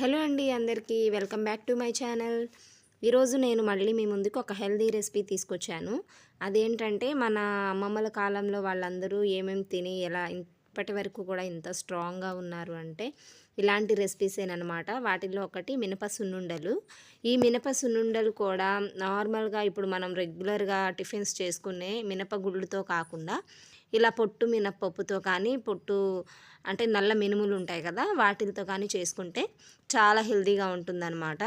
Hello అండి అందరికీ welcome back to my channel. ఈరోజు నేను మళ్ళీ మీ ముందుకు ఒక హెల్దీ రెసిపీ తీసుకొచ్చాను. అదేంటంటే మన అమ్మమ్మల కాలంలో వాళ్ళందరూ ఏమేమి తిని ఎలా ఇప్పటి వరకు కూడా ఇంత స్ట్రాంగ్గా ఉన్నారు అంటే ఇలాంటి రెసిపీసేనమాట వాటిల్లో ఒకటి మినప సున్నుండలు ఈ మినప సున్నుండలు కూడా నార్మల్గా ఇప్పుడు మనం రెగ్యులర్గా టిఫిన్స్ చేసుకునే మినప గుళ్ళుతో కాకుండా ఇలా పొట్టు మినపప్పుతో కానీ పొట్టు అంటే నల్ల మినుములు ఉంటాయి కదా వాటితో కానీ చేసుకుంటే చాలా హెల్తీగా ఉంటుందన్నమాట.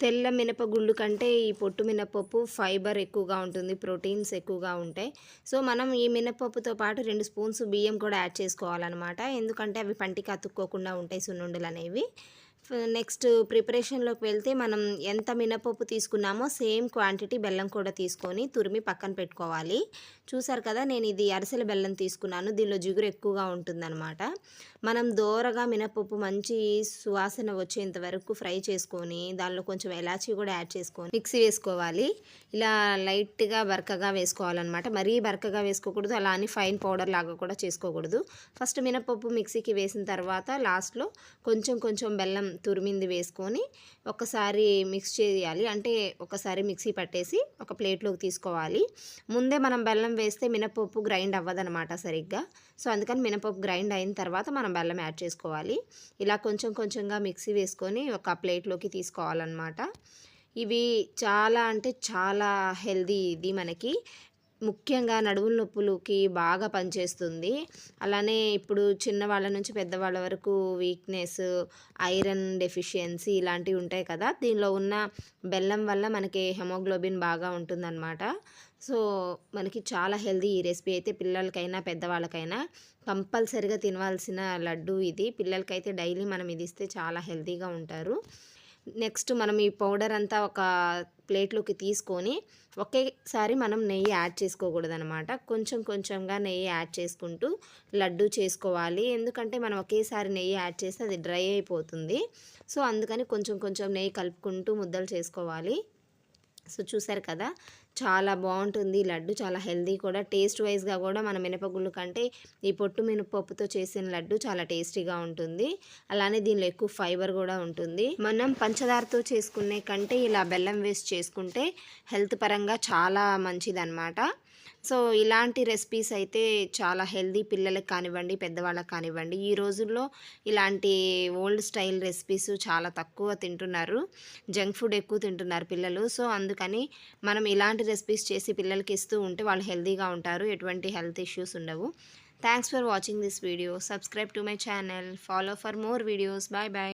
తెల్ల మినపగుళ్ళు కంటే ఈ పొట్టు మినపప్పు ఫైబర్ ఎక్కువగా ఉంటుంది ప్రోటీన్స్ ఎక్కువగా ఉంటాయి. సో మనం ఈ మినపప్పుతో పాటు రెండు స్పూన్స్ బియ్యం కూడా యాడ్ చేసుకోవాలన్నమాట. ఎందుకంటే అవి పంటికి అతుక్కోకుండా ఉంటాయి సున్నుండలు అనేవి. నెక్స్ట్ ప్రిపరేషన్లోకి వెళ్తే మనం ఎంత మినపప్పు తీసుకున్నామో సేమ్ క్వాంటిటీ బెల్లం కూడా తీసుకొని తురిమి పక్కన పెట్టుకోవాలి. చూసారు కదా నేను ఇది అరిసెల బెల్లం తీసుకున్నాను. దీనిలో జిగురు ఎక్కువగా ఉంటుందన్నమాట. మనం దోరగా మినపప్పు మంచి సువాసన వచ్చేంత వరకు ఫ్రై చేసుకొని దానిలో కొంచెం ఎలాచీ కూడా యాడ్ చేసుకొని మిక్సీ వేసుకోవాలి. ఇలా లైట్గా బరకగా వేసుకోవాలన్నమాట. మరీ బరకగా వేసుకోకూడదు. అలా అని ఫైన్ పౌడర్ లాగా కూడా చేసుకోకూడదు. ఫస్ట్ మినపప్పు మిక్సీకి వేసిన తర్వాత లాస్ట్లో కొంచెం కొంచెం బెల్లం తురిమింది వేసుకొని ఒకసారి మిక్స్ చేయాలి. అంటే ఒకసారి మిక్సీ పట్టేసి ఒక ప్లేట్లోకి తీసుకోవాలి. ముందే మనం బెల్లం వేస్తే మినపప్పు గ్రైండ్ అవ్వదనమాట సరిగ్గా. సో అందుకని మినపప్పు గ్రైండ్ అయిన తర్వాత మనం బెల్లం యాడ్ చేసుకోవాలి. ఇలా కొంచెం కొంచెంగా మిక్సీ వేసుకొని ఒక ప్లేట్లోకి తీసుకోవాలన్నమాట. ఇవి చాలా అంటే చాలా హెల్దీ ఇది మనకి. ముఖ్యంగా నడువుల నొప్పులకి బాగా పనిచేస్తుంది. అలానే ఇప్పుడు చిన్నవాళ్ళ నుంచి పెద్దవాళ్ళ వరకు వీక్నెస్ ఐరన్ డెఫిషియన్సీ ఇలాంటివి ఉంటాయి కదా. దీనిలో ఉన్న బెల్లం వల్ల మనకి హెమోగ్లోబిన్ బాగా ఉంటుందన్నమాట. సో మనకి చాలా హెల్దీ ఈ రెసిపీ అయితే పిల్లలకైనా పెద్దవాళ్ళకైనా కంపల్సరిగా తినవలసిన లడ్డు ఇది. పిల్లలకైతే డైలీ మనం ఇది ఇస్తే చాలా హెల్తీగా ఉంటారు. నెక్స్ట్ మనం ఈ పౌడర్ అంతా ఒక ప్లేట్లోకి తీసుకొని ఒకేసారి మనం నెయ్యి యాడ్ చేసుకోకూడదనమాట కొంచెం కొంచెంగా నెయ్యి యాడ్ చేసుకుంటూ లడ్డు చేసుకోవాలి. ఎందుకంటే మనం ఒకేసారి నెయ్యి యాడ్ చేస్తే అది డ్రై అయిపోతుంది. సో అందుకని కొంచెం కొంచెం నెయ్యి కలుపుకుంటూ ముద్దలు చేసుకోవాలి. సో చూసారు కదా చాలా బాగుంటుంది. లడ్డు చాలా హెల్దీ కూడా. టేస్ట్ వైజ్గా కూడా మన మినపగుళ్ళు కంటే ఈ పొట్టు మినపప్పుతో చేసిన లడ్డు చాలా టేస్టీగా ఉంటుంది. అలానే దీనిలో ఎక్కువ ఫైబర్ కూడా ఉంటుంది. మనం పంచదారతో చేసుకునే కంటే ఇలా బెల్లం వేస్ట్ చేసుకుంటే హెల్త్ పరంగా చాలా మంచిదన్నమాట. సో ఇలాంటి రెసిపీస్ అయితే చాలా హెల్దీ పిల్లలకు కానివ్వండి పెద్దవాళ్ళకి కానివ్వండి ఈ రోజుల్లో ఇలాంటి ఓల్డ్ స్టైల్ రెసిపీస్ చాలా తక్కువ తింటున్నారు. జంక్ ఫుడ్ ఎక్కువ తింటున్నారు పిల్లలు. సో అందుకని మనం ఇలాంటి రెసిపీస్ చేసి పిల్లలకి ఇస్తూ ఉంటే వాళ్ళు హెల్దీగా ఉంటారు. ఎటువంటి హెల్త్ ఇష్యూస్ ఉండవు. Thanks for watching this video. Subscribe to my channel. Follow for more videos. Bye bye.